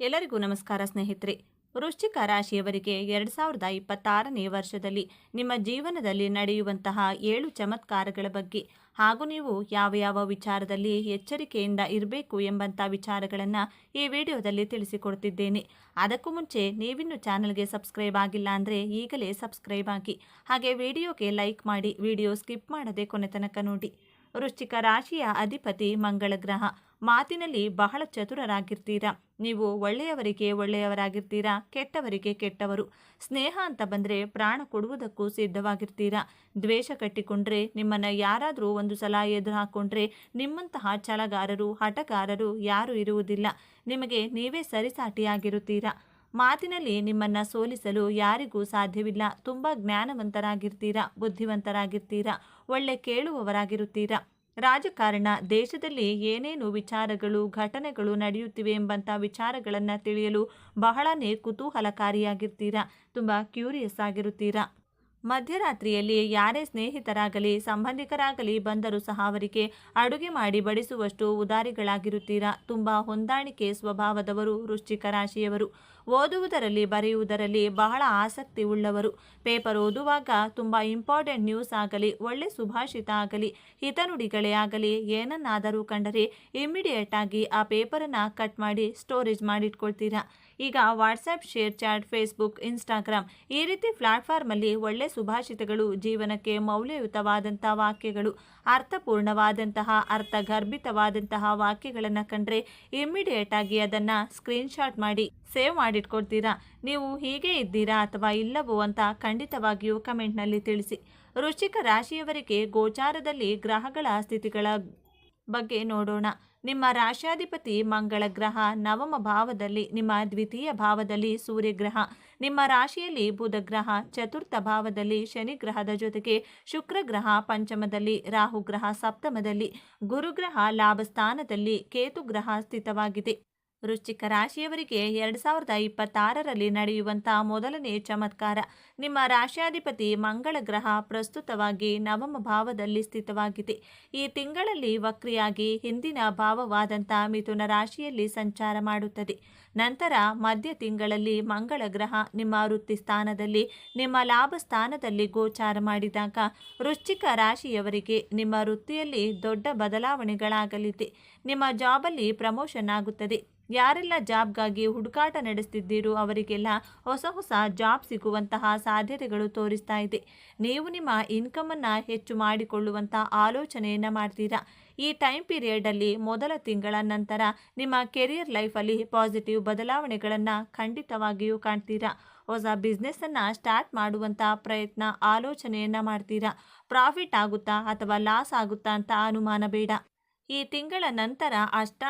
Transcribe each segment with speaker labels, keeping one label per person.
Speaker 1: ಎಲ್ಲರಿಗೂ ನಮಸ್ಕಾರ ಸ್ನೇಹಿತರೆ. ವೃಶ್ಚಿಕ ರಾಶಿಯವರಿಗೆ ಎರಡು ಸಾವಿರದ ಇಪ್ಪತ್ತಾರನೇ ವರ್ಷದಲ್ಲಿ ನಿಮ್ಮ ಜೀವನದಲ್ಲಿ ನಡೆಯುವಂತಹ ಏಳು ಚಮತ್ಕಾರಗಳ ಬಗ್ಗೆ ಹಾಗೂ ನೀವು ಯಾವ ಯಾವ ವಿಚಾರದಲ್ಲಿ ಎಚ್ಚರಿಕೆಯಿಂದ ಇರಬೇಕು ಎಂಬಂಥ ವಿಚಾರಗಳನ್ನು ಈ ವಿಡಿಯೋದಲ್ಲಿ ತಿಳಿಸಿಕೊಡ್ತಿದ್ದೇನೆ. ಅದಕ್ಕೂ ಮುಂಚೆ ನೀವಿನ್ನು ಚಾನಲ್ಗೆ ಸಬ್ಸ್ಕ್ರೈಬ್ ಆಗಿಲ್ಲ ಅಂದರೆ ಈಗಲೇ ಸಬ್ಸ್ಕ್ರೈಬ್ ಆಗಿ ಹಾಗೆ ವಿಡಿಯೋಗೆ ಲೈಕ್ ಮಾಡಿ ವಿಡಿಯೋ ಸ್ಕಿಪ್ ಮಾಡದೆ ಕೊನೆ ತನಕ ನೋಡಿ. ವೃಶ್ಚಿಕ ರಾಶಿಯ ಅಧಿಪತಿ ಮಂಗಳ ಗ್ರಹ. ಮಾತಿನಲ್ಲಿ ಬಹಳ ಚತುರರಾಗಿರ್ತೀರಾ? ನೀವು ಒಳ್ಳೆಯವರಿಗೆ ಒಳ್ಳೆಯವರಾಗಿರ್ತೀರಾ? ಕೆಟ್ಟವರಿಗೆ ಕೆಟ್ಟವರು. ಸ್ನೇಹ ಅಂತ ಬಂದರೆ ಪ್ರಾಣ ಕೊಡುವುದಕ್ಕೂ ಸಿದ್ಧವಾಗಿರ್ತೀರಾ? ದ್ವೇಷ ಕಟ್ಟಿಕೊಂಡ್ರೆ, ನಿಮ್ಮನ್ನು ಯಾರಾದರೂ ಒಂದು ಸಲ ಎದುರು ಹಾಕ್ಕೊಂಡ್ರೆ ನಿಮ್ಮಂತಹ ಛಲಗಾರರು, ಹಠಗಾರರು ಯಾರೂ ಇರುವುದಿಲ್ಲ. ನಿಮಗೆ ನೀವೇ ಸರಿಸಾಟಿಯಾಗಿರುತ್ತೀರಾ? ಮಾತಿನಲ್ಲಿ ನಿಮ್ಮನ್ನು ಸೋಲಿಸಲು ಯಾರಿಗೂ ಸಾಧ್ಯವಿಲ್ಲ. ತುಂಬ ಜ್ಞಾನವಂತರಾಗಿರ್ತೀರಾ? ಬುದ್ಧಿವಂತರಾಗಿರ್ತೀರಾ? ಒಳ್ಳೆ ಕೇಳುವವರಾಗಿರುತ್ತೀರಾ? ರಾಜಕಾರಣ ದೇಶದಲ್ಲಿ ಏನೇನು ವಿಚಾರಗಳು ಘಟನೆಗಳು ನಡೆಯುತ್ತಿವೆ ಎಂಬಂಥ ವಿಚಾರಗಳನ್ನು ತಿಳಿಯಲು ಬಹಳನೇ ಕುತೂಹಲಕಾರಿಯಾಗಿರ್ತೀರಾ? ತುಂಬ ಕ್ಯೂರಿಯಸ್ ಆಗಿರುತ್ತೀರಾ? ಮಧ್ಯರಾತ್ರಿಯಲ್ಲಿ ಯಾರೇ ಸ್ನೇಹಿತರಾಗಲಿ, ಸಂಬಂಧಿಕರಾಗಲಿ ಬಂದರೂ ಸಹ ಅವರಿಗೆ ಅಡುಗೆ ಮಾಡಿ ಬಡಿಸುವಷ್ಟು ಉದಾರಿಗಳಾಗಿರುತ್ತೀರಾ? ತುಂಬ ಹೊಂದಾಣಿಕೆ ಸ್ವಭಾವದವರು ವೃಶ್ಚಿಕ ರಾಶಿಯವರು. ಓದುವುದರಲ್ಲಿ, ಬರೆಯುವುದರಲ್ಲಿ ಬಹಳ ಆಸಕ್ತಿ ಉಳ್ಳವರು ಪೇಪರ್ ಓದುವಾಗ ತುಂಬ ಇಂಪಾರ್ಟೆಂಟ್ ನ್ಯೂಸ್ ಆಗಲಿ, ಒಳ್ಳೆ ಸುಭಾಷಿತ ಆಗಲಿ, ಹಿತನುಡಿಗಳೇ ಆಗಲಿ, ಏನನ್ನಾದರೂ ಕಂಡರೆ ಇಮ್ಮಿಡಿಯೇಟ್ ಆಗಿ ಆ ಪೇಪರನ್ನು ಕಟ್ ಮಾಡಿ ಸ್ಟೋರೇಜ್ ಮಾಡಿಟ್ಕೊಳ್ತೀರಾ? ಈಗ WhatsApp ShareChat, Facebook, Instagram ಈ ರೀತಿ ಪ್ಲಾಟ್ಫಾರ್ಮಲ್ಲಿ ಒಳ್ಳೆ ಸುಭಾಷಿತಗಳು ಜೀವನಕ್ಕೆ ಮೌಲ್ಯಯುತವಾದಂಥ ವಾಕ್ಯಗಳು, ಅರ್ಥಪೂರ್ಣವಾದಂತಹ, ಅರ್ಥಗರ್ಭಿತವಾದಂತಹ ವಾಕ್ಯಗಳನ್ನು ಕಂಡ್ರೆ ಇಮ್ಮಿಡಿಯೇಟ್ ಆಗಿ ಅದನ್ನು ಸ್ಕ್ರೀನ್ಶಾಟ್ ಮಾಡಿ ಸೇವ್ ಮಾಡಿಟ್ಕೊಡ್ತೀರಾ? ನೀವು ಹೀಗೆ ಇದ್ದೀರಾ ಅಥವಾ ಇಲ್ಲವೋ ಅಂತ ಖಂಡಿತವಾಗಿಯೂ ಕಮೆಂಟ್ನಲ್ಲಿ ತಿಳಿಸಿ. ವೃಶ್ಚಿಕ ರಾಶಿಯವರಿಗೆ ಗೋಚಾರದಲ್ಲಿ ಗ್ರಹಗಳ ಸ್ಥಿತಿಗಳ ಬಗ್ಗೆ ನೋಡೋಣ. ನಿಮ್ಮ ರಾಶಾಧಿಪತಿ ಮಂಗಳ ಗ್ರಹ, ನವಮ ಭಾವದಲ್ಲಿ, ನಿಮ್ಮ ದ್ವಿತೀಯ ಭಾವದಲ್ಲಿ ಸೂರ್ಯಗ್ರಹ ನಿಮ್ಮ ರಾಶಿಯಲ್ಲಿ ಬುಧ ಗ್ರಹ, ಚತುರ್ಥ ಭಾವದಲ್ಲಿ ಶನಿ ಗ್ರಹದ ಜೊತೆಗೆ ಶುಕ್ರ ಗ್ರಹ, ಪಂಚಮದಲ್ಲಿ ರಾಹು ಗ್ರಹ, ಸಪ್ತಮದಲ್ಲಿ ಗುರುಗ್ರಹ ಲಾಭಸ್ಥಾನದಲ್ಲಿ ಕೇತು ಗ್ರಹ ಸ್ಥಿತವಾಗಿದೆ. ವೃಶ್ಚಿಕ ರಾಶಿಯವರಿಗೆ ಎರಡು ಸಾವಿರದ ಇಪ್ಪತ್ತಾರರಲ್ಲಿ ನಡೆಯುವಂತಹ ಮೊದಲನೇ ಚಮತ್ಕಾರ. ನಿಮ್ಮ ರಾಶಿಯಾಧಿಪತಿ ಮಂಗಳ ಗ್ರಹ ಪ್ರಸ್ತುತವಾಗಿ ನವಮ ಭಾವದಲ್ಲಿ ಸ್ಥಿತವಾಗಿದೆ. ಈ ತಿಂಗಳಲ್ಲಿ ವಕ್ರಿಯಾಗಿ ಹಿಂದಿನ ಭಾವವಾದಂಥ ಮಿಥುನ ರಾಶಿಯಲ್ಲಿ ಸಂಚಾರ ಮಾಡುತ್ತದೆ. ನಂತರ ಮಧ್ಯ ತಿಂಗಳಲ್ಲಿ ಮಂಗಳ ಗ್ರಹ ನಿಮ್ಮ ವೃತ್ತಿ ಸ್ಥಾನದಲ್ಲಿ, ನಿಮ್ಮ ಲಾಭ ಸ್ಥಾನದಲ್ಲಿ ಗೋಚಾರ ಮಾಡಿದಾಗ ವೃಶ್ಚಿಕ ರಾಶಿಯವರಿಗೆ ನಿಮ್ಮ ವೃತ್ತಿಯಲ್ಲಿ ದೊಡ್ಡ ಬದಲಾವಣೆಗಳಾಗಲಿದೆ. ನಿಮ್ಮ ಜಾಬಲ್ಲಿ ಪ್ರಮೋಷನ್ ಆಗುತ್ತದೆ. ಯಾರೆಲ್ಲ ಜಾಬ್ಗಾಗಿ ಹುಡುಕಾಟ ನಡೆಸ್ತಿದ್ದೀರೋ ಅವರಿಗೆಲ್ಲ ಹೊಸ ಹೊಸ ಜಾಬ್ ಸಿಗುವಂತಹ ಸಾಧ್ಯತೆಗಳು ತೋರಿಸ್ತಾ ಇದೆ. ನೀವು ನಿಮ್ಮ ಇನ್ಕಮನ್ನು ಹೆಚ್ಚು ಮಾಡಿಕೊಳ್ಳುವಂಥ ಆಲೋಚನೆಯನ್ನು ಮಾಡ್ತೀರಾ? ಈ ಟೈಮ್ ಪೀರಿಯಡಲ್ಲಿ ಮೊದಲ ತಿಂಗಳ ನಂತರ ನಿಮ್ಮ ಕೆರಿಯರ್ ಲೈಫಲ್ಲಿ ಪಾಸಿಟಿವ್ ಬದಲಾವಣೆಗಳನ್ನು ಖಂಡಿತವಾಗಿಯೂ ಕಾಣ್ತೀರಾ? ಹೊಸ ಬಿಸ್ನೆಸ್ಸನ್ನು ಸ್ಟಾರ್ಟ್ ಮಾಡುವಂಥ ಪ್ರಯತ್ನ, ಆಲೋಚನೆಯನ್ನು ಮಾಡ್ತೀರಾ? ಪ್ರಾಫಿಟ್ ಆಗುತ್ತಾ ಅಥವಾ ಲಾಸ್ ಆಗುತ್ತಾ ಅಂತ ಅನುಮಾನ ಬೇಡ. ಈ ತಿಂಗಳ ನಂತರ ಅಷ್ಟ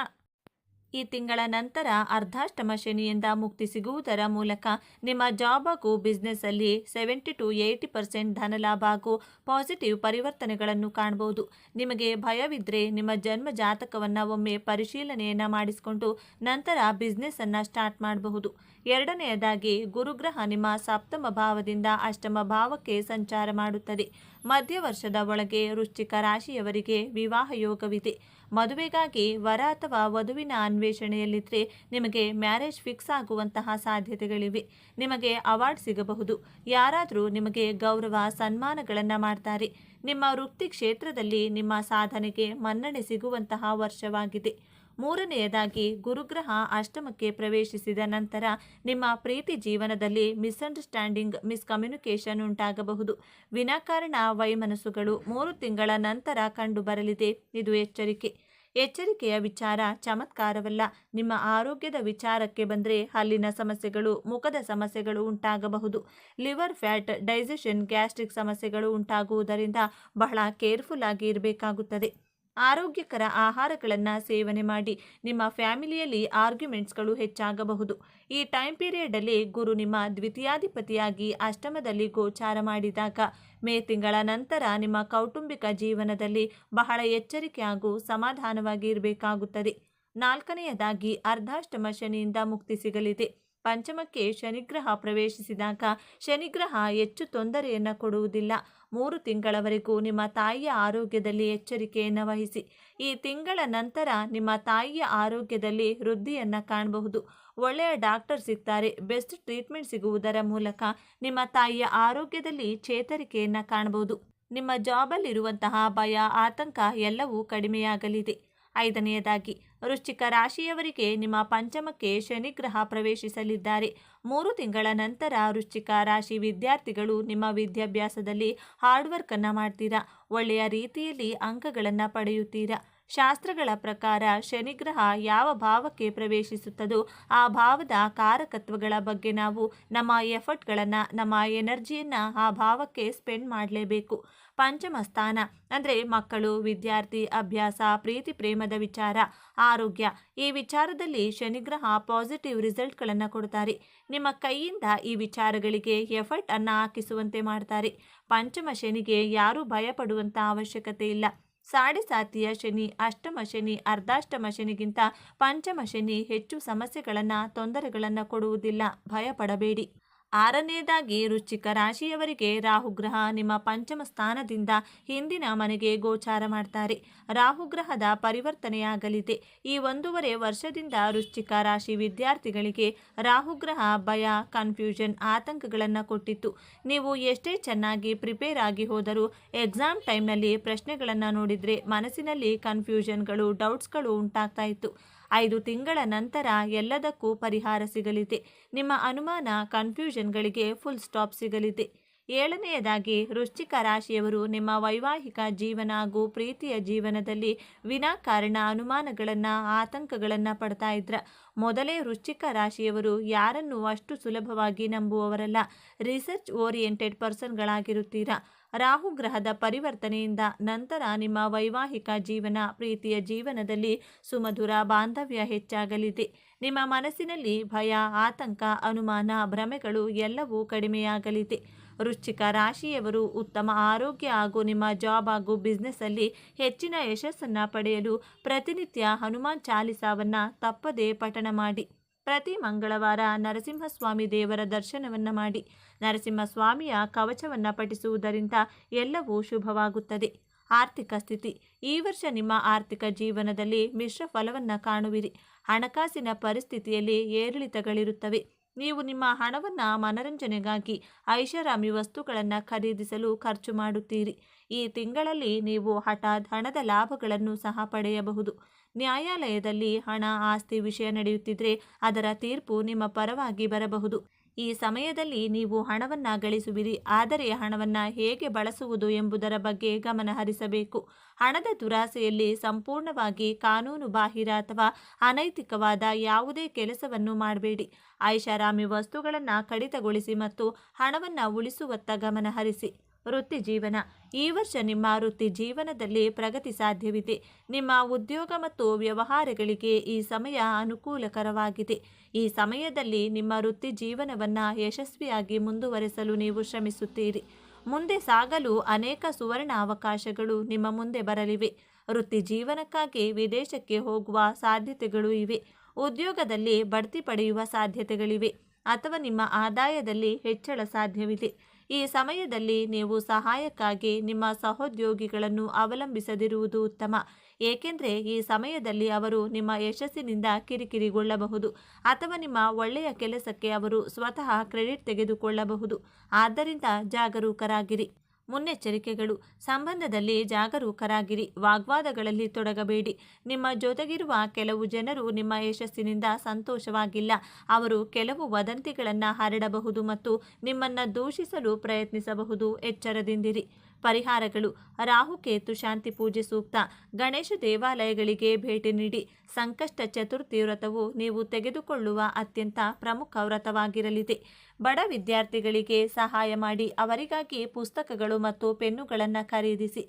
Speaker 1: ಈ ತಿಂಗಳ ನಂತರ ಅರ್ಧಾಷ್ಟಮ ಶನಿಯಿಂದ ಮುಕ್ತಿ ಸಿಗುವುದರ ಮೂಲಕ ನಿಮ್ಮ ಜಾಬ್ ಹಾಗೂ ಬಿಸ್ನೆಸ್ಸಲ್ಲಿ ಸೆವೆಂಟಿ ಟು ಏಯ್ಟಿ ಪರ್ಸೆಂಟ್ ಧನಲಾಭ ಹಾಗೂ ಪಾಸಿಟಿವ್ ಪರಿವರ್ತನೆಗಳನ್ನು ಕಾಣಬಹುದು ನಿಮಗೆ ಭಯವಿದ್ದರೆ ನಿಮ್ಮ ಜನ್ಮ ಜಾತಕವನ್ನು ಒಮ್ಮೆ ಪರಿಶೀಲನೆಯನ್ನು ಮಾಡಿಸಿಕೊಂಡು ನಂತರ ಬಿಸ್ನೆಸ್ಸನ್ನು ಸ್ಟಾರ್ಟ್ ಮಾಡಬಹುದು. ಎರಡನೆಯದಾಗಿ, ಗುರುಗ್ರಹ ನಿಮ್ಮ ಸಪ್ತಮ ಭಾವದಿಂದ ಅಷ್ಟಮ ಭಾವಕ್ಕೆ ಸಂಚಾರ ಮಾಡುತ್ತದೆ. ಮಧ್ಯ ವರ್ಷದ ಒಳಗೆ ವೃಶ್ಚಿಕ ರಾಶಿಯವರಿಗೆ ವಿವಾಹ ಯೋಗವಿದೆ. ಮದುವೆಗಾಗಿ ವರ ಅಥವಾ ವಧುವಿನ ಅನ್ವೇಷಣೆಯಲ್ಲಿದ್ದರೆ ನಿಮಗೆ ಮ್ಯಾರೇಜ್ ಫಿಕ್ಸ್ ಆಗುವಂತಹ ಸಾಧ್ಯತೆಗಳಿವೆ. ನಿಮಗೆ ಅವಾರ್ಡ್ ಸಿಗಬಹುದು. ಯಾರಾದರೂ ನಿಮಗೆ ಗೌರವ, ಸನ್ಮಾನಗಳನ್ನು ಮಾಡ್ತಾರೆ. ನಿಮ್ಮ ವೃತ್ತಿ ಕ್ಷೇತ್ರದಲ್ಲಿ ನಿಮ್ಮ ಸಾಧನೆಗೆ ಮನ್ನಣೆ ಸಿಗುವಂತಹ ವರ್ಷವಾಗಿದೆ. ಮೂರನೆಯದಾಗಿ ಗುರುಗ್ರಹ ಅಷ್ಟಮಕ್ಕೆ ಪ್ರವೇಶಿಸಿದ ನಂತರ ನಿಮ್ಮ ಪ್ರೀತಿ ಜೀವನದಲ್ಲಿ ಮಿಸ್ಅಂಡರ್ಸ್ಟ್ಯಾಂಡಿಂಗ್, ಮಿಸ್ಕಮ್ಯುನಿಕೇಷನ್ ಉಂಟಾಗಬಹುದು. ವಿನಾಕಾರಣ ವೈಮನಸ್ಸುಗಳು ಮೂರು ತಿಂಗಳ ನಂತರ ಕಂಡುಬರಲಿದೆ ಇದು ಎಚ್ಚರಿಕೆ. ಎಚ್ಚರಿಕೆಯ ವಿಚಾರ ಚಮತ್ಕಾರವಲ್ಲ. ನಿಮ್ಮ ಆರೋಗ್ಯದ ವಿಚಾರಕ್ಕೆ ಬಂದರೆ ಹಲ್ಲಿನ ಸಮಸ್ಯೆಗಳು, ಮುಖದ ಸಮಸ್ಯೆಗಳು ಉಂಟಾಗಬಹುದು. ಲಿವರ್ ಫ್ಯಾಟ್ ಡೈಜೆಷನ್, ಗ್ಯಾಸ್ಟ್ರಿಕ್ ಸಮಸ್ಯೆಗಳು ಉಂಟಾಗುವುದರಿಂದ ಬಹಳ ಕೇರ್ಫುಲ್ ಆಗಿ ಇರಬೇಕಾಗುತ್ತದೆ. ಆರೋಗ್ಯಕರ ಆಹಾರಗಳನ್ನು ಸೇವನೆ ಮಾಡಿ ನಿಮ್ಮ ಫ್ಯಾಮಿಲಿಯಲ್ಲಿ ಆರ್ಗ್ಯುಮೆಂಟ್ಸ್ಗಳು ಹೆಚ್ಚಾಗಬಹುದು. ಈ ಟೈಮ್ ಪೀರಿಯಡಲ್ಲಿ ಗುರು ನಿಮ್ಮ ದ್ವಿತೀಯಾಧಿಪತಿಯಾಗಿ ಅಷ್ಟಮದಲ್ಲಿ ಗೋಚಾರ ಮಾಡಿದಾಗ ಮೇ ತಿಂಗಳ ನಂತರ ನಿಮ್ಮ ಕೌಟುಂಬಿಕ ಜೀವನದಲ್ಲಿ ಬಹಳ ಎಚ್ಚರಿಕೆ ಹಾಗೂ ಸಮಾಧಾನವಾಗಿ ಇರಬೇಕಾಗುತ್ತದೆ. ನಾಲ್ಕನೆಯದಾಗಿ ಅರ್ಧಾಷ್ಟಮ ಶನಿಯಿಂದ ಮುಕ್ತಿ ಸಿಗಲಿದೆ. ಪಂಚಮಕ್ಕೆ ಶನಿಗ್ರಹ ಪ್ರವೇಶಿಸಿದಾಗ ಶನಿಗ್ರಹ ಹೆಚ್ಚು ತೊಂದರೆಯನ್ನು ಕೊಡುವುದಿಲ್ಲ. ಮೂರು ತಿಂಗಳವರೆಗೂ ನಿಮ್ಮ ತಾಯಿಯ ಆರೋಗ್ಯದಲ್ಲಿ ಎಚ್ಚರಿಕೆಯನ್ನು ವಹಿಸಿ. ಈ ತಿಂಗಳ ನಂತರ ನಿಮ್ಮ ತಾಯಿಯ ಆರೋಗ್ಯದಲ್ಲಿ ವೃದ್ಧಿಯನ್ನು ಕಾಣಬಹುದು. ಒಳ್ಳೆಯ ಡಾಕ್ಟರ್ ಸಿಗ್ತಾರೆ. ಬೆಸ್ಟ್ ಟ್ರೀಟ್ಮೆಂಟ್ ಸಿಗುವುದರ ಮೂಲಕ ನಿಮ್ಮ ತಾಯಿಯ ಆರೋಗ್ಯದಲ್ಲಿ ಚೇತರಿಕೆಯನ್ನು ಕಾಣಬಹುದು. ನಿಮ್ಮ ಜಾಬಲ್ಲಿರುವಂತಹ ಭಯ, ಆತಂಕ ಎಲ್ಲವೂ ಕಡಿಮೆಯಾಗಲಿದೆ. ಐದನೆಯದಾಗಿ ವೃಶ್ಚಿಕ ರಾಶಿಯವರಿಗೆ ನಿಮ್ಮ ಪಂಚಮಕ್ಕೆ ಶನಿಗ್ರಹ ಪ್ರವೇಶಿಸಲಿದ್ದಾರೆ. ಮೂರು ತಿಂಗಳ ನಂತರ ವೃಶ್ಚಿಕ ರಾಶಿ ವಿದ್ಯಾರ್ಥಿಗಳು ನಿಮ್ಮ ವಿದ್ಯಾಭ್ಯಾಸದಲ್ಲಿ ಹಾರ್ಡ್ ವರ್ಕನ್ನು ಮಾಡ್ತೀರಾ? ಒಳ್ಳೆಯ ರೀತಿಯಲ್ಲಿ ಅಂಕಗಳನ್ನು ಪಡೆಯುತ್ತೀರಾ? ಶಾಸ್ತ್ರಗಳ ಪ್ರಕಾರ ಶನಿಗ್ರಹ ಯಾವ ಭಾವಕ್ಕೆ ಪ್ರವೇಶಿಸುತ್ತದೋ ಆ ಭಾವದ ಕಾರಕತ್ವಗಳ ಬಗ್ಗೆ ನಾವು ನಮ್ಮ ಎಫರ್ಟ್ಗಳನ್ನು, ನಮ್ಮ ಎನರ್ಜಿಯನ್ನು ಆ ಭಾವಕ್ಕೆ ಸ್ಪೆಂಡ್ ಮಾಡಲೇಬೇಕು. ಪಂಚಮ ಸ್ಥಾನ. ಅಂದರೆ ಮಕ್ಕಳು, ವಿದ್ಯಾರ್ಥಿ, ಅಭ್ಯಾಸ, ಪ್ರೀತಿ, ಪ್ರೇಮದ ವಿಚಾರ, ಆರೋಗ್ಯ. ಈ ವಿಚಾರದಲ್ಲಿ ಶನಿಗ್ರಹ ಪಾಸಿಟಿವ್ ರಿಸಲ್ಟ್ಗಳನ್ನು ಕೊಡ್ತಾರೆ. ನಿಮ್ಮ ಕೈಯಿಂದ ಈ ವಿಚಾರಗಳಿಗೆ ಎಫರ್ಟ್ ಅನ್ನು ಹಾಕಿಸುವಂತೆ ಮಾಡ್ತಾರೆ. ಪಂಚಮ ಶನಿಗೆ ಯಾರೂ ಭಯಪಡುವಂಥ ಅವಶ್ಯಕತೆ ಇಲ್ಲ. ಸಾಡೆ ಸಾತಿಯ ಶನಿ, ಅಷ್ಟಮ ಶನಿ, ಅರ್ಧಾಷ್ಟಮ ಶನಿಗಿಂತ ಪಂಚಮ ಶನಿ ಹೆಚ್ಚು ಸಮಸ್ಯೆಗಳನ್ನು, ತೊಂದರೆಗಳನ್ನು ಕೊಡುವುದಿಲ್ಲ. ಭಯಪಡಬೇಡಿ. ಆರನೆಯದಾಗಿ ವೃಶ್ಚಿಕ ರಾಶಿಯವರಿಗೆ ರಾಹುಗ್ರಹ ನಿಮ್ಮ ಪಂಚಮ ಸ್ಥಾನದಿಂದ ಹಿಂದಿನ ಮನೆಗೆ ಗೋಚಾರ ಮಾಡ್ತಾರೆ. ರಾಹುಗ್ರಹದ ಪರಿವರ್ತನೆಯಾಗಲಿದೆ. ಈ ಒಂದೂವರೆ ವರ್ಷದಿಂದ ವೃಶ್ಚಿಕ ರಾಶಿ ವಿದ್ಯಾರ್ಥಿಗಳಿಗೆ ರಾಹುಗ್ರಹ ಭಯ ಕನ್ಫ್ಯೂಷನ್ ಆತಂಕಗಳನ್ನು ಕೊಟ್ಟಿತ್ತು. ನೀವು ಎಷ್ಟೇ ಚೆನ್ನಾಗಿ ಪ್ರಿಪೇರ್ ಆಗಿ ಹೋದರೂ ಎಕ್ಸಾಮ್ ಟೈಮ್ನಲ್ಲಿ ಪ್ರಶ್ನೆಗಳನ್ನು ನೋಡಿದರೆ ಮನಸ್ಸಿನಲ್ಲಿ ಕನ್ಫ್ಯೂಷನ್ಗಳು ಡೌಟ್ಸ್ಗಳು ಉಂಟಾಗ್ತಾ ಇತ್ತು. ಐದು ತಿಂಗಳ ನಂತರ ಎಲ್ಲದಕ್ಕೂ ಪರಿಹಾರ ಸಿಗಲಿದೆ. ನಿಮ್ಮ ಅನುಮಾನ ಕನ್ಫ್ಯೂಷನ್ಗಳಿಗೆ ಫುಲ್ ಸ್ಟಾಪ್ ಸಿಗಲಿದೆ. ಏಳನೆಯದಾಗಿ, ವೃಶ್ಚಿಕ ರಾಶಿಯವರು ನಿಮ್ಮ ವೈವಾಹಿಕ ಜೀವನ ಹಾಗೂ ಪ್ರೀತಿಯ ಜೀವನದಲ್ಲಿ ವಿನಾಕಾರಣ ಅನುಮಾನಗಳನ್ನು, ಆತಂಕಗಳನ್ನು ಪಡ್ತಾ ಇದ್ರ. ಮೊದಲೇ ವೃಶ್ಚಿಕ ರಾಶಿಯವರು ಯಾರನ್ನು ಅಷ್ಟು ಸುಲಭವಾಗಿ ನಂಬುವವರಲ್ಲ. ರಿಸರ್ಚ್ ಓರಿಯೆಂಟೆಡ್ ಪರ್ಸನ್ಗಳಾಗಿರುತ್ತೀರಾ? ರಾಹು ಗ್ರಹದ ಪರಿವರ್ತನೆಯಿಂದ ನಂತರ ನಿಮ್ಮ ವೈವಾಹಿಕ ಜೀವನ, ಪ್ರೀತಿಯ ಜೀವನದಲ್ಲಿ ಸುಮಧುರ ಬಾಂಧವ್ಯ ಹೆಚ್ಚಾಗಲಿದೆ. ನಿಮ್ಮ ಮನಸ್ಸಿನಲ್ಲಿ ಭಯ, ಆತಂಕ, ಅನುಮಾನ, ಭ್ರಮೆಗಳು ಎಲ್ಲವೂ ಕಡಿಮೆಯಾಗಲಿದೆ. ವೃಶ್ಚಿಕ ರಾಶಿಯವರು ಉತ್ತಮ ಆರೋಗ್ಯ ಹಾಗೂ ನಿಮ್ಮ ಜಾಬ್ ಹಾಗೂ ಬಿಸ್ನೆಸ್ಸಲ್ಲಿ ಹೆಚ್ಚಿನ ಯಶಸ್ಸನ್ನು ಪಡೆಯಲು ಪ್ರತಿನಿತ್ಯ ಹನುಮಾನ್ ಚಾಲಿಸಾವನ್ನು ತಪ್ಪದೇ ಪಠಣ ಮಾಡಿ. ಪ್ರತಿ ಮಂಗಳವಾರ ನರಸಿಂಹಸ್ವಾಮಿ ದೇವರ ದರ್ಶನವನ್ನು ಮಾಡಿ. ನರಸಿಂಹಸ್ವಾಮಿಯ ಕವಚವನ್ನು ಪಠಿಸುವುದರಿಂದ ಎಲ್ಲವೂ ಶುಭವಾಗುತ್ತದೆ. ಆರ್ಥಿಕ ಸ್ಥಿತಿ. ಈ ವರ್ಷ ನಿಮ್ಮ ಆರ್ಥಿಕ ಜೀವನದಲ್ಲಿ ಮಿಶ್ರ ಫಲವನ್ನು ಕಾಣುವಿರಿ. ಹಣಕಾಸಿನ ಪರಿಸ್ಥಿತಿಯಲ್ಲಿ ಏರಿಳಿತಗಳಿರುತ್ತವೆ. ನೀವು ನಿಮ್ಮ ಹಣವನ್ನು ಮನರಂಜನೆಗಾಗಿ ಐಷಾರಾಮಿ ವಸ್ತುಗಳನ್ನು ಖರೀದಿಸಲು ಖರ್ಚು ಮಾಡುತ್ತೀರಿ. ಈ ತಿಂಗಳಲ್ಲಿ ನೀವು ಹಠಾತ್ ಹಣದ ಲಾಭಗಳನ್ನು ಸಹ ಪಡೆಯಬಹುದು. ನ್ಯಾಯಾಲಯದಲ್ಲಿ ಹಣ ಆಸ್ತಿ ವಿಷಯ ನಡೆಯುತ್ತಿದ್ರೆ ಅದರ ತೀರ್ಪು ನಿಮ್ಮ ಪರವಾಗಿ ಬರಬಹುದು. ಈ ಸಮಯದಲ್ಲಿ ನೀವು ಹಣವನ್ನು ಗಳಿಸುವಿರಿ, ಆದರೆ ಹಣವನ್ನು ಹೇಗೆ ಬಳಸುವುದು ಎಂಬುದರ ಬಗ್ಗೆ ಗಮನಹರಿಸಬೇಕು ಹಣದ ದುರಾಸೆಯಲ್ಲಿ ಸಂಪೂರ್ಣವಾಗಿ ಕಾನೂನು ಬಾಹಿರ ಅಥವಾ ಅನೈತಿಕವಾದ ಯಾವುದೇ ಕೆಲಸವನ್ನು ಮಾಡಬೇಡಿ. ಐಷಾರಾಮಿ ವಸ್ತುಗಳನ್ನು ಕಡಿತಗೊಳಿಸಿ ಮತ್ತು ಹಣವನ್ನು ಉಳಿಸುವತ್ತ ಗಮನ ಹರಿಸಿ. ವೃತ್ತಿ ಜೀವನ. ಈ ವರ್ಷ ನಿಮ್ಮ ವೃತ್ತಿ ಜೀವನದಲ್ಲಿ ಪ್ರಗತಿ ಸಾಧ್ಯವಿದೆ. ನಿಮ್ಮ ಉದ್ಯೋಗ ಮತ್ತು ವ್ಯವಹಾರಗಳಿಗೆ ಈ ಸಮಯ ಅನುಕೂಲಕರವಾಗಿದೆ. ಈ ಸಮಯದಲ್ಲಿ ನಿಮ್ಮ ವೃತ್ತಿ ಜೀವನವನ್ನು ಯಶಸ್ವಿಯಾಗಿ ಮುಂದುವರೆಸಲು ನೀವು ಶ್ರಮಿಸುತ್ತೀರಿ. ಮುಂದೆ ಸಾಗಲು ಅನೇಕ ಸುವರ್ಣ ಅವಕಾಶಗಳು ನಿಮ್ಮ ಮುಂದೆ ಬರಲಿವೆ. ವೃತ್ತಿ ಜೀವನಕ್ಕಾಗಿ ವಿದೇಶಕ್ಕೆ ಹೋಗುವ ಸಾಧ್ಯತೆಗಳು ಇವೆ. ಉದ್ಯೋಗದಲ್ಲಿ ಬಡ್ತಿ ಪಡೆಯುವ ಸಾಧ್ಯತೆಗಳಿವೆ. ಅಥವಾ ನಿಮ್ಮ ಆದಾಯದಲ್ಲಿ ಹೆಚ್ಚಳ ಸಾಧ್ಯವಿದೆ. ಈ ಸಮಯದಲ್ಲಿ ನೀವು ಸಹಾಯಕ್ಕಾಗಿ ನಿಮ್ಮ ಸಹೋದ್ಯೋಗಿಗಳನ್ನು ಅವಲಂಬಿಸದಿರುವುದು ಉತ್ತಮ. ಏಕೆಂದರೆ ಈ ಸಮಯದಲ್ಲಿ ಅವರು ನಿಮ್ಮ ಯಶಸ್ಸಿನಿಂದ ಕಿರಿಕಿರಿಗೊಳ್ಳಬಹುದು ಅಥವಾ ನಿಮ್ಮ ಒಳ್ಳೆಯ ಕೆಲಸಕ್ಕೆ ಅವರು ಸ್ವತಃ ಕ್ರೆಡಿಟ್ ತೆಗೆದುಕೊಳ್ಳಬಹುದು. ಆದ್ದರಿಂದ ಜಾಗರೂಕರಾಗಿರಿ. ಮುನ್ನೆಚ್ಚರಿಕೆಗಳು. ಸಂಬಂಧದಲ್ಲಿ ಜಾಗರೂಕರಾಗಿರಿ. ವಾಗ್ವಾದಗಳಲ್ಲಿ ತೊಡಗಬೇಡಿ. ನಿಮ್ಮ ಜೊತೆಗಿರುವ ಕೆಲವು ಜನರು ನಿಮ್ಮ ಯಶಸ್ಸಿನಿಂದ ಸಂತೋಷವಾಗಿಲ್ಲ. ಅವರು ಕೆಲವು ವದಂತಿಗಳನ್ನು ಹರಡಬಹುದು ಮತ್ತು ನಿಮ್ಮನ್ನು ದೂಷಿಸಲು ಪ್ರಯತ್ನಿಸಬಹುದು. ಎಚ್ಚರದಿಂದಿರಿ. ಪರಿಹಾರಗಳು. ರಾಹುಕೇತು ಶಾಂತಿ ಪೂಜೆ ಸೂಕ್ತ. ಗಣೇಶ ದೇವಾಲಯಗಳಿಗೆ ಭೇಟಿ ನೀಡಿ. ಸಂಕಷ್ಟ ಚತುರ್ಥಿ ವ್ರತವು ನೀವು ತೆಗೆದುಕೊಳ್ಳುವ ಅತ್ಯಂತ ಪ್ರಮುಖ ವ್ರತವಾಗಿರಲಿದೆ. ಬಡ ವಿದ್ಯಾರ್ಥಿಗಳಿಗೆ ಸಹಾಯ ಮಾಡಿ ಅವರಿಗಾಗಿ ಪುಸ್ತಕಗಳು ಮತ್ತು ಪೆನ್ನುಗಳನ್ನು ಖರೀದಿಸಿ.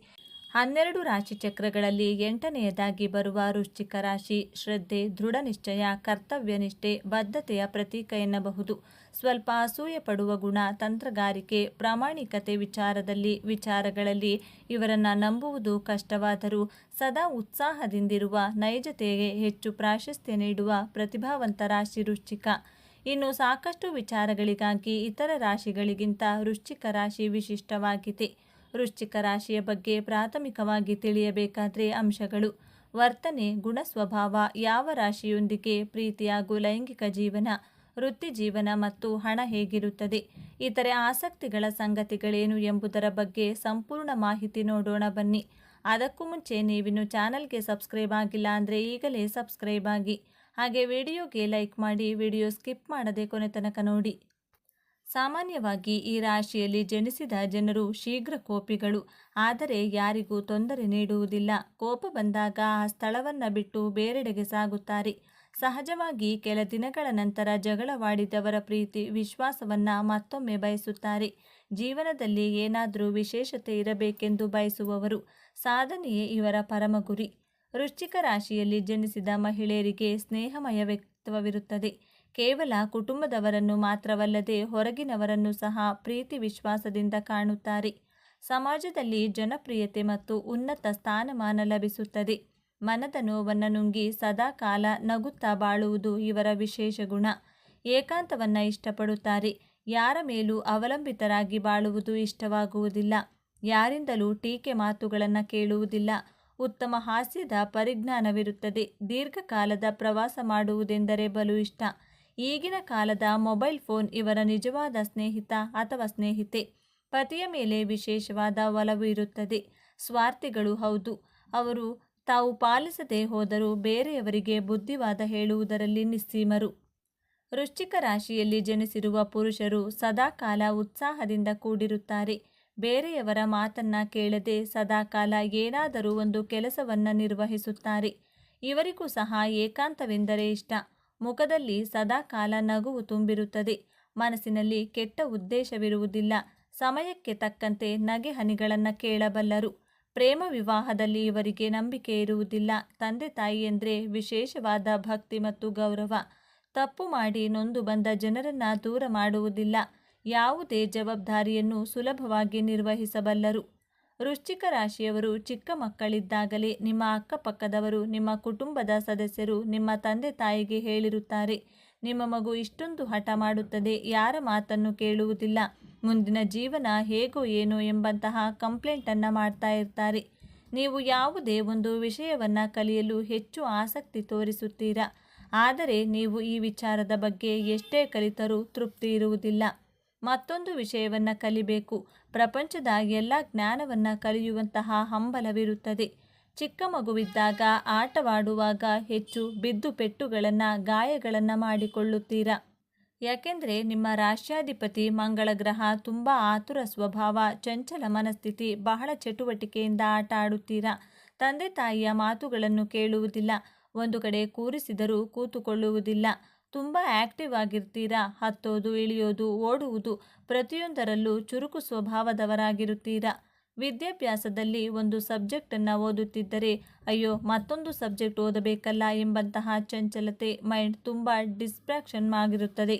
Speaker 1: ಹನ್ನೆರಡು ರಾಶಿ ಚಕ್ರಗಳಲ್ಲಿ ಎಂಟನೆಯದಾಗಿ ಬರುವ ವೃಶ್ಚಿಕ ರಾಶಿ, ಶ್ರದ್ಧೆ, ದೃಢ ನಿಶ್ಚಯ ಕರ್ತವ್ಯನಿಷ್ಠೆ ಬದ್ಧತೆಯ ಪ್ರತೀಕ ಎನ್ನಬಹುದು. ಸ್ವಲ್ಪ ಅಸೂಯೆ ಪಡುವ ಗುಣ, ತಂತ್ರಗಾರಿಕೆ, ಪ್ರಾಮಾಣಿಕತೆ ವಿಚಾರದಲ್ಲಿ, ವಿಚಾರಗಳಲ್ಲಿ ಇವರನ್ನು ನಂಬುವುದು ಕಷ್ಟವಾದರೂ ಸದಾ ಉತ್ಸಾಹದಿಂದಿರುವ, ನೈಜತೆಗೆ ಹೆಚ್ಚು ಪ್ರಾಶಸ್ತ್ಯ ನೀಡುವ ಪ್ರತಿಭಾವಂತ ರಾಶಿ ವೃಶ್ಚಿಕ. ಇನ್ನು ಸಾಕಷ್ಟು ವಿಚಾರಗಳಿಗಾಗಿ ಇತರ ರಾಶಿಗಳಿಗಿಂತ ವೃಶ್ಚಿಕ ರಾಶಿ ವಿಶಿಷ್ಟವಾಗಿದೆ. ವೃಶ್ಚಿಕ ರಾಶಿಯ ಬಗ್ಗೆ ಪ್ರಾಥಮಿಕವಾಗಿ ತಿಳಿಯಬೇಕಾದರೆ ಅಂಶಗಳು. ವರ್ತನೆ, ಗುಣ ಸ್ವಭಾವ, ಯಾವ ರಾಶಿಯೊಂದಿಗೆ ಪ್ರೀತಿ ಹಾಗೂ ಲೈಂಗಿಕ ಜೀವನ, ವೃತ್ತಿ ಜೀವನ ಮತ್ತು ಹಣ ಹೇಗಿರುತ್ತದೆ, ಇತರೆ ಆಸಕ್ತಿಗಳ ಸಂಗತಿಗಳೇನು ಎಂಬುದರ ಬಗ್ಗೆ ಸಂಪೂರ್ಣ ಮಾಹಿತಿ ನೋಡೋಣ ಬನ್ನಿ. ಅದಕ್ಕೂ ಮುಂಚೆ ನೀವಿನ್ನು ಚಾನಲ್ಗೆ ಸಬ್ಸ್ಕ್ರೈಬ್ ಆಗಿಲ್ಲ ಅಂದರೆ ಈಗಲೇ ಸಬ್ಸ್ಕ್ರೈಬ್ ಆಗಿ. ಹಾಗೆ ವಿಡಿಯೋಗೆ ಲೈಕ್ ಮಾಡಿ, ವಿಡಿಯೋ ಸ್ಕಿಪ್ ಮಾಡದೆ ಕೊನೆ ತನಕ ನೋಡಿ. ಸಾಮಾನ್ಯವಾಗಿ ಈ ರಾಶಿಯಲ್ಲಿ ಜನಿಸಿದ ಜನರು ಶೀಘ್ರ ಕೋಪಿಗಳು. ಆದರೆ ಯಾರಿಗೂ ತೊಂದರೆ ನೀಡುವುದಿಲ್ಲ. ಕೋಪ ಬಂದಾಗ ಆ ಸ್ಥಳವನ್ನು ಬಿಟ್ಟು ಬೇರೆಡೆಗೆ ಸಾಗುತ್ತಾರೆ. ಸಹಜವಾಗಿ ಕೆಲ ದಿನಗಳ ನಂತರ ಜಗಳವಾಡಿದವರ ಪ್ರೀತಿ, ವಿಶ್ವಾಸವನ್ನು ಮತ್ತೊಮ್ಮೆ ಬಯಸುತ್ತಾರೆ. ಜೀವನದಲ್ಲಿ ಏನಾದರೂ ವಿಶೇಷತೆ ಇರಬೇಕೆಂದು ಬಯಸುವವರು ಸಾಧನೆಯೇ ಇವರ ಪರಮ ಗುರಿ ವೃಶ್ಚಿಕ ರಾಶಿಯಲ್ಲಿ ಜನಿಸಿದ ಮಹಿಳೆಯರಿಗೆ ಸ್ನೇಹಮಯ ವ್ಯಕ್ತಿತ್ವವಿರುತ್ತದೆ. ಕೇವಲ ಕುಟುಂಬದವರನ್ನು ಮಾತ್ರವಲ್ಲದೆ ಹೊರಗಿನವರನ್ನು ಸಹ ಪ್ರೀತಿ ವಿಶ್ವಾಸದಿಂದ ಕಾಣುತ್ತಾರೆ. ಸಮಾಜದಲ್ಲಿ ಜನಪ್ರಿಯತೆ ಮತ್ತು ಉನ್ನತ ಸ್ಥಾನಮಾನ ಲಭಿಸುತ್ತದೆ. ಮನದ ನೋವನ್ನು ನುಂಗಿ ಸದಾ ಕಾಲ ನಗುತ್ತಾ ಬಾಳುವುದು ಇವರ ವಿಶೇಷ ಗುಣ. ಏಕಾಂತವನ್ನು ಇಷ್ಟಪಡುತ್ತಾರೆ. ಯಾರ ಮೇಲೂ ಅವಲಂಬಿತರಾಗಿ ಬಾಳುವುದು ಇಷ್ಟವಾಗುವುದಿಲ್ಲ. ಯಾರಿಂದಲೂ ಟೀಕೆ ಮಾತುಗಳನ್ನು ಕೇಳುವುದಿಲ್ಲ. ಉತ್ತಮ ಹಾಸ್ಯದ ಪರಿಜ್ಞಾನವಿರುತ್ತದೆ. ದೀರ್ಘಕಾಲದ ಪ್ರವಾಸ ಮಾಡುವುದೆಂದರೆ ಬಲು ಇಷ್ಟ. ಈಗಿನ ಕಾಲದ ಮೊಬೈಲ್ ಫೋನ್ ಇವರ ನಿಜವಾದ ಸ್ನೇಹಿತ ಅಥವಾ ಸ್ನೇಹಿತೆ. ಪತಿಯ ಮೇಲೆ ವಿಶೇಷವಾದ ಒಲವು ಇರುತ್ತದೆ. ಸ್ವಾರ್ಥಿಗಳು ಹೌದು. ಅವರು ತಾವು ಪಾಲಿಸದೆ ಹೋದರೂ ಬೇರೆಯವರಿಗೆ ಬುದ್ಧಿವಾದ ಹೇಳುವುದರಲ್ಲಿ ನಿಸ್ಸೀಮರು. ವೃಶ್ಚಿಕ ರಾಶಿಯಲ್ಲಿ ಜನಿಸಿರುವ ಪುರುಷರು ಸದಾಕಾಲ ಉತ್ಸಾಹದಿಂದ ಕೂಡಿರುತ್ತಾರೆ. ಬೇರೆಯವರ ಮಾತನ್ನ ಕೇಳದೆ ಸದಾಕಾಲ ಏನಾದರೂ ಒಂದು ಕೆಲಸವನ್ನ ನಿರ್ವಹಿಸುತ್ತಾರೆ. ಇವರಿಗೂ ಸಹ ಏಕಾಂತವೆಂದರೆ ಇಷ್ಟ. ಮುಖದಲ್ಲಿ ಸದಾ ಕಾಲ ನಗುವು ತುಂಬಿರುತ್ತದೆ. ಮನಸ್ಸಿನಲ್ಲಿ ಕೆಟ್ಟ ಉದ್ದೇಶವಿರುವುದಿಲ್ಲ. ಸಮಯಕ್ಕೆ ತಕ್ಕಂತೆ ನಗೆ ಹನಿಗಳನ್ನು ಕೇಳಬಲ್ಲರು. ಪ್ರೇಮ ವಿವಾಹದಲ್ಲಿ ಇವರಿಗೆ ನಂಬಿಕೆ ಇರುವುದಿಲ್ಲ. ತಂದೆ ತಾಯಿ ಎಂದರೆ ವಿಶೇಷವಾದ ಭಕ್ತಿ ಮತ್ತು ಗೌರವ. ತಪ್ಪು ಮಾಡಿ ನೊಂದು ಬಂದ ಜನರನ್ನು ದೂರ ಮಾಡುವುದಿಲ್ಲ. ಯಾವುದೇ ಜವಾಬ್ದಾರಿಯನ್ನು ಸುಲಭವಾಗಿ ನಿರ್ವಹಿಸಬಲ್ಲರು. ವೃಶ್ಚಿಕ ರಾಶಿಯವರು ಚಿಕ್ಕ ಮಕ್ಕಳಿದ್ದಾಗಲೇ ನಿಮ್ಮ ಅಕ್ಕಪಕ್ಕದವರು, ನಿಮ್ಮ ಕುಟುಂಬದ ಸದಸ್ಯರು ನಿಮ್ಮ ತಂದೆ ತಾಯಿಗೆ ಹೇಳಿರುತ್ತಾರೆ. ನಿಮ್ಮ ಮಗು ಇಷ್ಟೊಂದು ಹಠ ಮಾಡುತ್ತದೆ, ಯಾರ ಮಾತನ್ನು ಕೇಳುವುದಿಲ್ಲ. ಮುಂದಿನ ಜೀವನ ಹೇಗೋ ಏನೋ ಎಂಬಂತಹ ಕಂಪ್ಲೇಂಟನ್ನು ಮಾಡ್ತಾ ಇರ್ತಾರೆ. ನೀವು ಯಾವುದೇ ಒಂದು ವಿಷಯವನ್ನು ಕಲಿಯಲು ಹೆಚ್ಚು ಆಸಕ್ತಿ ತೋರಿಸುತ್ತೀರಾ? ಆದರೆ ನೀವು ಈ ವಿಚಾರದ ಬಗ್ಗೆ ಎಷ್ಟೇ ಕಲಿತರೂ ತೃಪ್ತಿ ಇರುವುದಿಲ್ಲ. ಮತ್ತೊಂದು ವಿಷಯವನ್ನು ಕಲಿಬೇಕು. ಪ್ರಪಂಚದ ಎಲ್ಲ ಜ್ಞಾನವನ್ನು ಕಲಿಯುವಂತಹ ಹಂಬಲವಿರುತ್ತದೆ. ಚಿಕ್ಕ ಮಗುವಿದ್ದಾಗ ಆಟವಾಡುವಾಗ ಹೆಚ್ಚು ಬಿದ್ದು ಪೆಟ್ಟುಗಳನ್ನು, ಗಾಯಗಳನ್ನು ಮಾಡಿಕೊಳ್ಳುತ್ತೀರಾ? ಯಾಕೆಂದರೆ ನಿಮ್ಮ ರಾಷ್ಟ್ರಾಧಿಪತಿ ಮಂಗಳ ಗ್ರಹ ತುಂಬ ಆತುರ ಸ್ವಭಾವ, ಚಂಚಲ ಮನಸ್ಥಿತಿ, ಬಹಳ ಚಟುವಟಿಕೆಯಿಂದ ಆಟ ಆಡುತ್ತೀರಾ? ತಂದೆ ತಾಯಿಯ ಮಾತುಗಳನ್ನು ಕೇಳುವುದಿಲ್ಲ. ಒಂದು ಕಡೆ ಕೂರಿಸಿದರೂ ಕೂತುಕೊಳ್ಳುವುದಿಲ್ಲ. ತುಂಬ ಆಕ್ಟಿವ್ ಆಗಿರ್ತೀರಾ? ಹತ್ತೋದು, ಇಳಿಯೋದು, ಓಡುವುದು ಪ್ರತಿಯೊಂದರಲ್ಲೂ ಚುರುಕು ಸ್ವಭಾವದವರಾಗಿರುತ್ತೀರಾ? ವಿದ್ಯಾಭ್ಯಾಸದಲ್ಲಿ ಒಂದು ಸಬ್ಜೆಕ್ಟನ್ನು ಓದುತ್ತಿದ್ದರೆ ಅಯ್ಯೋ, ಮತ್ತೊಂದು ಸಬ್ಜೆಕ್ಟ್ ಓದಬೇಕಲ್ಲ ಎಂಬಂತಹ ಚಂಚಲತೆ, ಮೈಂಡ್ ತುಂಬ ಡಿಸ್ಟ್ರಾಕ್ಷನ್ ಆಗಿರುತ್ತದೆ.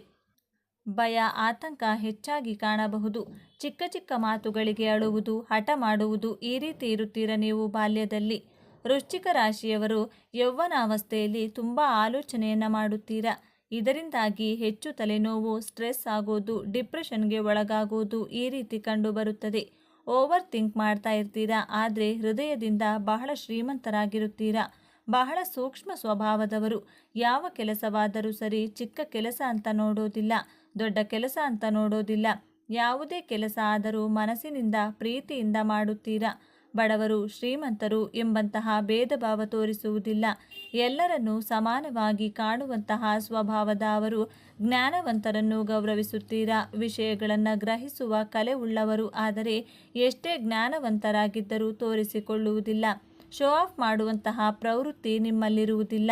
Speaker 1: ಭಯ, ಆತಂಕ ಹೆಚ್ಚಾಗಿ ಕಾಣಬಹುದು. ಚಿಕ್ಕ ಚಿಕ್ಕ ಮಾತುಗಳಿಗೆ ಅಳುವುದು, ಹಠ ಮಾಡುವುದು ಈ ರೀತಿ ಇರುತ್ತೀರ ನೀವು ಬಾಲ್ಯದಲ್ಲಿ? ವೃಶ್ಚಿಕ ರಾಶಿಯವರು ಯೌವನಾವಸ್ಥೆಯಲ್ಲಿ ತುಂಬ ಆಲೋಚನೆಯನ್ನು ಮಾಡುತ್ತೀರಾ? ಇದರಿಂದಾಗಿ ಹೆಚ್ಚು ತಲೆನೋವು, ಸ್ಟ್ರೆಸ್ ಆಗೋದು, ಡಿಪ್ರೆಷನ್ಗೆ ಒಳಗಾಗುವುದು ಈ ರೀತಿ ಕಂಡುಬರುತ್ತದೆ. ಓವರ್ ಥಿಂಕ್ ಮಾಡ್ತಾ ಇರ್ತೀರಾ? ಆದರೆ ಹೃದಯದಿಂದ ಬಹಳ ಶ್ರೀಮಂತರಾಗಿರುತ್ತೀರಾ? ಬಹಳ ಸೂಕ್ಷ್ಮ ಸ್ವಭಾವದವರು. ಯಾವ ಕೆಲಸವಾದರೂ ಸರಿ ಚಿಕ್ಕ ಕೆಲಸ ಅಂತ ನೋಡೋದಿಲ್ಲ, ದೊಡ್ಡ ಕೆಲಸ ಅಂತ ನೋಡೋದಿಲ್ಲ. ಯಾವುದೇ ಕೆಲಸ ಆದರೂ ಮನಸ್ಸಿನಿಂದ, ಪ್ರೀತಿಯಿಂದ ಮಾಡುತ್ತೀರಾ? ಬಡವರು ಶ್ರೀಮಂತರು ಎಂಬಂತಹ ಭೇದ ಭಾವ ತೋರಿಸುವುದಿಲ್ಲ. ಎಲ್ಲರನ್ನು ಸಮಾನವಾಗಿ ಕಾಣುವಂತಹ ಸ್ವಭಾವದ ಅವರು ಜ್ಞಾನವಂತರನ್ನು ಗೌರವಿಸುತ್ತೀರಾ? ವಿಷಯಗಳನ್ನು ಗ್ರಹಿಸುವ ಕಲೆ ಉಳ್ಳವರು ಆದರೆ ಎಷ್ಟೇ ಜ್ಞಾನವಂತರಾಗಿದ್ದರೂ ತೋರಿಸಿಕೊಳ್ಳುವುದಿಲ್ಲ. ಶೋ ಆಫ್ ಮಾಡುವಂತಹ ಪ್ರವೃತ್ತಿ ನಿಮ್ಮಲ್ಲಿರುವುದಿಲ್ಲ.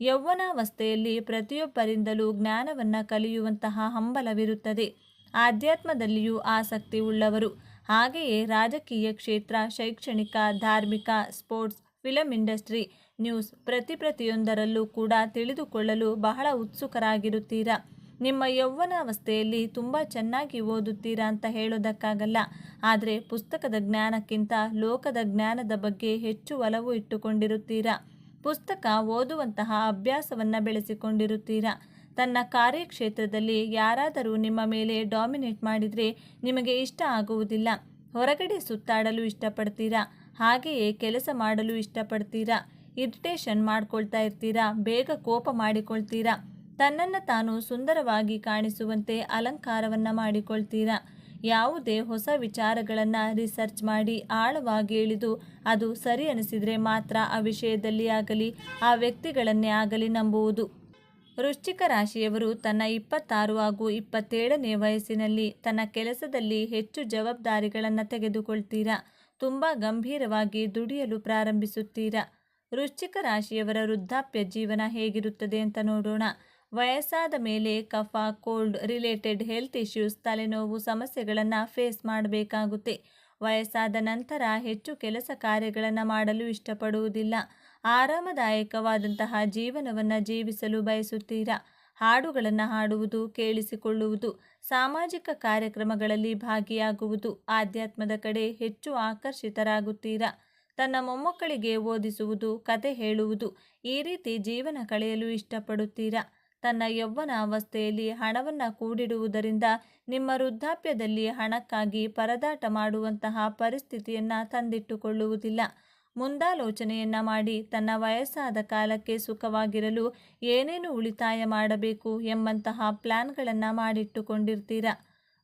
Speaker 1: ಯೌವನಾವಸ್ಥೆಯಲ್ಲಿ ಪ್ರತಿಯೊಬ್ಬರಿಂದಲೂ ಜ್ಞಾನವನ್ನು ಕಲಿಯುವಂತಹ ಹಂಬಲವಿರುತ್ತದೆ. ಆಧ್ಯಾತ್ಮದಲ್ಲಿಯೂ ಆಸಕ್ತಿ ಉಳ್ಳವರು. ಹಾಗೆಯೇ ರಾಜಕೀಯ ಕ್ಷೇತ್ರ, ಶೈಕ್ಷಣಿಕ, ಧಾರ್ಮಿಕ, ಸ್ಪೋರ್ಟ್ಸ್, ಫಿಲಂ ಇಂಡಸ್ಟ್ರಿ ನ್ಯೂಸ್ ಪ್ರತಿ ಪ್ರತಿಯೊಂದರಲ್ಲೂ ಕೂಡ ತಿಳಿದುಕೊಳ್ಳಲು ಬಹಳ ಉತ್ಸುಕರಾಗಿರುತ್ತೀರಾ? ನಿಮ್ಮ ಯೌವನಾವಸ್ಥೆಯಲ್ಲಿ ತುಂಬ ಚೆನ್ನಾಗಿ ಓದುತ್ತೀರಾ ಅಂತ ಹೇಳೋದಕ್ಕಾಗಲ್ಲ. ಆದರೆ ಪುಸ್ತಕದ ಜ್ಞಾನಕ್ಕಿಂತ ಲೋಕದ ಜ್ಞಾನದ ಬಗ್ಗೆ ಹೆಚ್ಚು ಒಲವು ಇಟ್ಟುಕೊಂಡಿರುತ್ತೀರಾ? ಪುಸ್ತಕ ಓದುವಂತಹ ಅಭ್ಯಾಸವನ್ನು ಬೆಳೆಸಿಕೊಂಡಿರುತ್ತೀರಾ? ತನ್ನ ಕಾರ್ಯಕ್ಷೇತ್ರದಲ್ಲಿ ಯಾರಾದರೂ ನಿಮ್ಮ ಮೇಲೆ ಡಾಮಿನೇಟ್ ಮಾಡಿದರೆ ನಿಮಗೆ ಇಷ್ಟ ಆಗುವುದಿಲ್ಲ. ಹೊರಗಡೆ ಸುತ್ತಾಡಲು ಇಷ್ಟಪಡ್ತೀರಾ? ಹಾಗೆಯೇ ಕೆಲಸ ಮಾಡಲು ಇಷ್ಟಪಡ್ತೀರಾ? ಇರಿಟೇಷನ್ ಮಾಡ್ಕೊಳ್ತಾ ಇರ್ತೀರಾ? ಬೇಗ ಕೋಪ ಮಾಡಿಕೊಳ್ತೀರಾ? ತನ್ನನ್ನು ತಾನು ಸುಂದರವಾಗಿ ಕಾಣಿಸುವಂತೆ ಅಲಂಕಾರವನ್ನು ಮಾಡಿಕೊಳ್ತೀರಾ? ಯಾವುದೇ ಹೊಸ ವಿಚಾರಗಳನ್ನು ರಿಸರ್ಚ್ ಮಾಡಿ ಆಳವಾಗಿ ಇಳಿದು ಅದು ಸರಿ ಅನಿಸಿದರೆ ಮಾತ್ರ ಆ ವಿಷಯದಲ್ಲಿ ಆಗಲಿ, ಆ ವ್ಯಕ್ತಿಗಳನ್ನೇ ಆಗಲಿ ನಂಬುವುದು. ವೃಶ್ಚಿಕ ರಾಶಿಯವರು ತನ್ನ ಇಪ್ಪತ್ತಾರು ಹಾಗೂ ಇಪ್ಪತ್ತೇಳನೇ ವಯಸ್ಸಿನಲ್ಲಿ ತನ್ನ ಕೆಲಸದಲ್ಲಿ ಹೆಚ್ಚು ಜವಾಬ್ದಾರಿಗಳನ್ನು ತೆಗೆದುಕೊಳ್ತೀರಾ? ತುಂಬ ಗಂಭೀರವಾಗಿ ದುಡಿಯಲು ಪ್ರಾರಂಭಿಸುತ್ತೀರಾ? ವೃಶ್ಚಿಕ ರಾಶಿಯವರ ವೃದ್ಧಾಪ್ಯ ಜೀವನ ಹೇಗಿರುತ್ತದೆ ಅಂತ ನೋಡೋಣ. ವಯಸ್ಸಾದ ಮೇಲೆ ಕಫ, ಕೋಲ್ಡ್, ರಿಲೇಟೆಡ್ ಹೆಲ್ತ್ ಇಶ್ಯೂಸ್, ತಲೆನೋವು, ಸಮಸ್ಯೆಗಳನ್ನು ಫೇಸ್ ಮಾಡಬೇಕಾಗುತ್ತೆ. ವಯಸ್ಸಾದ ನಂತರ ಹೆಚ್ಚು ಕೆಲಸ ಕಾರ್ಯಗಳನ್ನು ಮಾಡಲು ಇಷ್ಟಪಡುವುದಿಲ್ಲ. ಆರಾಮದಾಯಕವಾದಂತಹ ಜೀವನವನ್ನು ಜೀವಿಸಲು ಬಯಸುತ್ತೀರಾ? ಹಾಡುಗಳನ್ನು ಹಾಡುವುದು, ಕೇಳಿಸಿಕೊಳ್ಳುವುದು, ಸಾಮಾಜಿಕ ಕಾರ್ಯಕ್ರಮಗಳಲ್ಲಿ ಭಾಗಿಯಾಗುವುದು ಆಧ್ಯಾತ್ಮದ ಕಡೆ ಹೆಚ್ಚು ಆಕರ್ಷಿತರಾಗುತ್ತೀರಾ? ತನ್ನ ಮೊಮ್ಮಕ್ಕಳಿಗೆ ಓದಿಸುವುದು, ಕತೆ ಹೇಳುವುದು ಈ ರೀತಿ ಜೀವನ ಕಳೆಯಲು ಇಷ್ಟಪಡುತ್ತೀರಾ? ತನ್ನ ಯೌವ್ವನ ಅವಸ್ಥೆಯಲ್ಲಿ ಹಣವನ್ನು ಕೂಡಿಡುವುದರಿಂದ ನಿಮ್ಮ ವೃದ್ಧಾಪ್ಯದಲ್ಲಿ ಹಣಕ್ಕಾಗಿ ಪರದಾಟ ಮಾಡುವಂತಹ ಪರಿಸ್ಥಿತಿಯನ್ನು ತಂದಿಟ್ಟುಕೊಳ್ಳುವುದಿಲ್ಲ. ಮುಂದಾಲೋಚನೆಯನ್ನ ಮಾಡಿ ತನ್ನ ವಯಸ್ಸಾದ ಕಾಲಕ್ಕೆ ಸುಖವಾಗಿರಲು ಏನೇನು ಉಳಿತಾಯ ಮಾಡಬೇಕು ಎಂಬಂತಹ ಪ್ಲಾನ್ಗಳನ್ನು ಮಾಡಿಟ್ಟುಕೊಂಡಿರ್ತೀರ?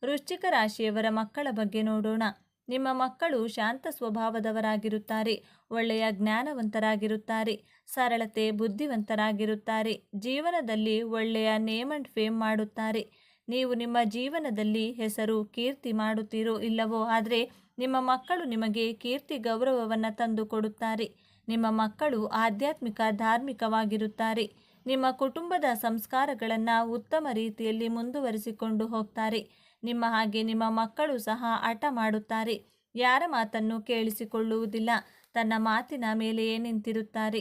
Speaker 1: ವೃಶ್ಚಿಕ ರಾಶಿಯವರ ಮಕ್ಕಳ ಬಗ್ಗೆ ನೋಡೋಣ. ನಿಮ್ಮ ಮಕ್ಕಳು ಶಾಂತ ಸ್ವಭಾವದವರಾಗಿರುತ್ತಾರೆ, ಒಳ್ಳೆಯ ಜ್ಞಾನವಂತರಾಗಿರುತ್ತಾರೆ, ಸರಳತೆ, ಬುದ್ಧಿವಂತರಾಗಿರುತ್ತಾರೆ, ಜೀವನದಲ್ಲಿ ಒಳ್ಳೆಯ ನೇಮ್ ಅಂಡ್ ಫೇಮ್ ಮಾಡುತ್ತಾರೆ. ನೀವು ನಿಮ್ಮ ಜೀವನದಲ್ಲಿ ಹೆಸರು, ಕೀರ್ತಿ ಮಾಡುತ್ತೀರೋ ಇಲ್ಲವೋ, ಆದರೆ ನಿಮ್ಮ ಮಕ್ಕಳು ನಿಮಗೆ ಕೀರ್ತಿ ಗೌರವವನ್ನು ತಂದು ಕೊಡುತ್ತಾರೆ. ನಿಮ್ಮ ಮಕ್ಕಳು ಆಧ್ಯಾತ್ಮಿಕ, ಧಾರ್ಮಿಕವಾಗಿರುತ್ತಾರೆ. ನಿಮ್ಮ ಕುಟುಂಬದ ಸಂಸ್ಕಾರಗಳನ್ನು ಉತ್ತಮ ರೀತಿಯಲ್ಲಿ ಮುಂದುವರಿಸಿಕೊಂಡು ಹೋಗ್ತಾರೆ. ನಿಮ್ಮ ಹಾಗೆ ನಿಮ್ಮ ಮಕ್ಕಳು ಸಹ ಆಟ ಮಾಡುತ್ತಾರೆ. ಯಾರ ಮಾತನ್ನು ಕೇಳಿಸಿಕೊಳ್ಳುವುದಿಲ್ಲ. ತನ್ನ ಮಾತಿನ ಮೇಲೆಯೇ ನಿಂತಿರುತ್ತಾರೆ.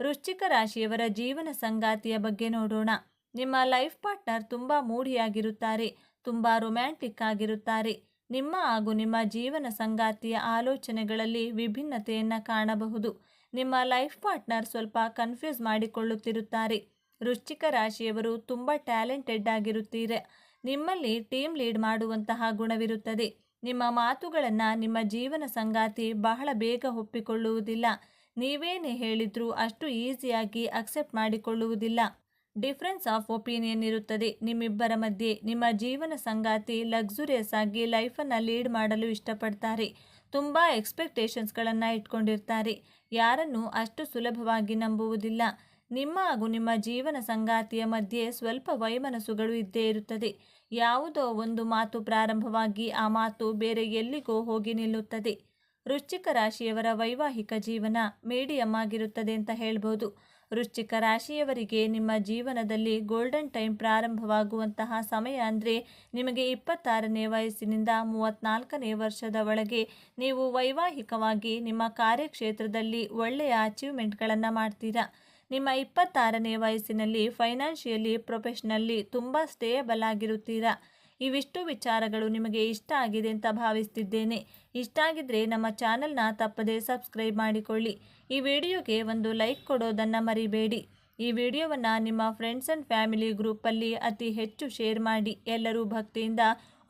Speaker 1: ವೃಶ್ಚಿಕ ರಾಶಿಯವರ ಜೀವನ ಸಂಗಾತಿಯ ಬಗ್ಗೆ ನೋಡೋಣ. ನಿಮ್ಮ ಲೈಫ್ ಪಾರ್ಟ್ನರ್ ತುಂಬ ಮೂಢಿಯಾಗಿರುತ್ತಾರೆ. ತುಂಬ ರೊಮ್ಯಾಂಟಿಕ್ ಆಗಿರುತ್ತಾರೆ. ನಿಮ್ಮ ಹಾಗೂ ನಿಮ್ಮ ಜೀವನ ಸಂಗಾತಿಯ ಆಲೋಚನೆಗಳಲ್ಲಿ ವಿಭಿನ್ನತೆಯನ್ನು ಕಾಣಬಹುದು. ನಿಮ್ಮ ಲೈಫ್ ಪಾರ್ಟ್ನರ್ ಸ್ವಲ್ಪ ಕನ್ಫ್ಯೂಸ್ ಮಾಡಿಕೊಳ್ಳುತ್ತಿರುತ್ತಾರೆ. ವೃಶ್ಚಿಕ ರಾಶಿಯವರು ತುಂಬ ಟ್ಯಾಲೆಂಟೆಡ್ ಆಗಿರುತ್ತೀರ. ನಿಮ್ಮಲ್ಲಿ ಟೀಮ್ ಲೀಡ್ ಮಾಡುವಂತಹ ಗುಣವಿರುತ್ತದೆ. ನಿಮ್ಮ ಮಾತುಗಳನ್ನು ನಿಮ್ಮ ಜೀವನ ಸಂಗಾತಿ ಬಹಳ ಬೇಗ ಒಪ್ಪಿಕೊಳ್ಳುವುದಿಲ್ಲ. ನೀವೇನೇ ಹೇಳಿದರೂ ಅಷ್ಟು ಈಸಿಯಾಗಿ ಅಕ್ಸೆಪ್ಟ್ ಮಾಡಿಕೊಳ್ಳುವುದಿಲ್ಲ. ಡಿಫ್ರೆನ್ಸ್ ಆಫ್ ಒಪಿನಿಯನ್ ಇರುತ್ತದೆ. ನಿಮ್ಮಿಬ್ಬರ ಮಧ್ಯೆ ನಿಮ್ಮ ಜೀವನ ಸಂಗಾತಿ ಲಕ್ಸುರಿಯಸ್ ಆಗಿ ಲೈಫನ್ನು ಲೀಡ್ ಮಾಡಲು ಇಷ್ಟಪಡ್ತಾರೆ. ತುಂಬ ಎಕ್ಸ್ಪೆಕ್ಟೇಷನ್ಸ್ಗಳನ್ನು ಇಟ್ಕೊಂಡಿರ್ತಾರೆ. ಯಾರನ್ನು ಅಷ್ಟು ಸುಲಭವಾಗಿ ನಂಬುವುದಿಲ್ಲ. ನಿಮ್ಮ ಹಾಗೂ ನಿಮ್ಮ ಜೀವನ ಸಂಗಾತಿಯ ಮಧ್ಯೆ ಸ್ವಲ್ಪ ವೈಮನಸ್ಸುಗಳು ಇದ್ದೇ ಇರುತ್ತದೆ. ಯಾವುದೋ ಒಂದು ಮಾತು ಪ್ರಾರಂಭವಾಗಿ ಆ ಮಾತು ಬೇರೆ ಎಲ್ಲಿಗೋ ಹೋಗಿ ನಿಲ್ಲುತ್ತದೆ. ವೃಶ್ಚಿಕ ರಾಶಿಯವರ ವೈವಾಹಿಕ ಜೀವನ ಮೀಡಿಯಮ್ ಆಗಿರುತ್ತದೆ ಅಂತ ಹೇಳ್ಬೋದು. ವೃಶ್ಚಿಕ ರಾಶಿಯವರಿಗೆ ನಿಮ್ಮ ಜೀವನದಲ್ಲಿ ಗೋಲ್ಡನ್ ಟೈಮ್ ಪ್ರಾರಂಭವಾಗುವಂತಹ ಸಮಯ ಅಂದರೆ ನಿಮಗೆ ಇಪ್ಪತ್ತಾರನೇ ವಯಸ್ಸಿನಿಂದ ಮೂವತ್ತ್ನಾಲ್ಕನೇ ವರ್ಷದ ಒಳಗೆ ನೀವು ವೈವಾಹಿಕವಾಗಿ ನಿಮ್ಮ ಕಾರ್ಯಕ್ಷೇತ್ರದಲ್ಲಿ ಒಳ್ಳೆಯ ಅಚೀವ್ಮೆಂಟ್ಗಳನ್ನು ಮಾಡ್ತೀರಾ. ನಿಮ್ಮ ಇಪ್ಪತ್ತಾರನೇ ವಯಸ್ಸಿನಲ್ಲಿ ಫೈನಾನ್ಷಿಯಲಿ ಪ್ರೊಫೆಷ್ನಲ್ಲಿ ತುಂಬ ಸ್ಟೇಬಲ್ ಆಗಿರುತ್ತೀರಾ. ಇವಿಷ್ಟು ವಿಚಾರಗಳು ನಿಮಗೆ ಇಷ್ಟ ಆಗಿದೆ ಅಂತ ಭಾವಿಸ್ತಿದ್ದೇನೆ. ಇಷ್ಟ ಆಗಿದ್ರೆ ನಮ್ಮ ಚಾನೆಲ್ನ ತಪ್ಪದೇ ಸಬ್ಸ್ಕ್ರೈಬ್ ಮಾಡಿಕೊಳ್ಳಿ. ಈ ವಿಡಿಯೋಗೆ ಒಂದು ಲೈಕ್ ಕೊಡೋದನ್ನು ಮರಿಬೇಡಿ. ಈ ವಿಡಿಯೋವನ್ನು ನಿಮ್ಮ ಫ್ರೆಂಡ್ಸ್ ಆ್ಯಂಡ್ ಫ್ಯಾಮಿಲಿ ಗ್ರೂಪಲ್ಲಿ ಅತಿ ಹೆಚ್ಚು ಶೇರ್ ಮಾಡಿ. ಎಲ್ಲರೂ ಭಕ್ತಿಯಿಂದ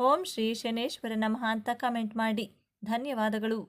Speaker 1: ಓಂ ಶ್ರೀ ಶನೇಶ್ವರ ನಮಃ ಅಂತ ಕಮೆಂಟ್ ಮಾಡಿ. ಧನ್ಯವಾದಗಳು.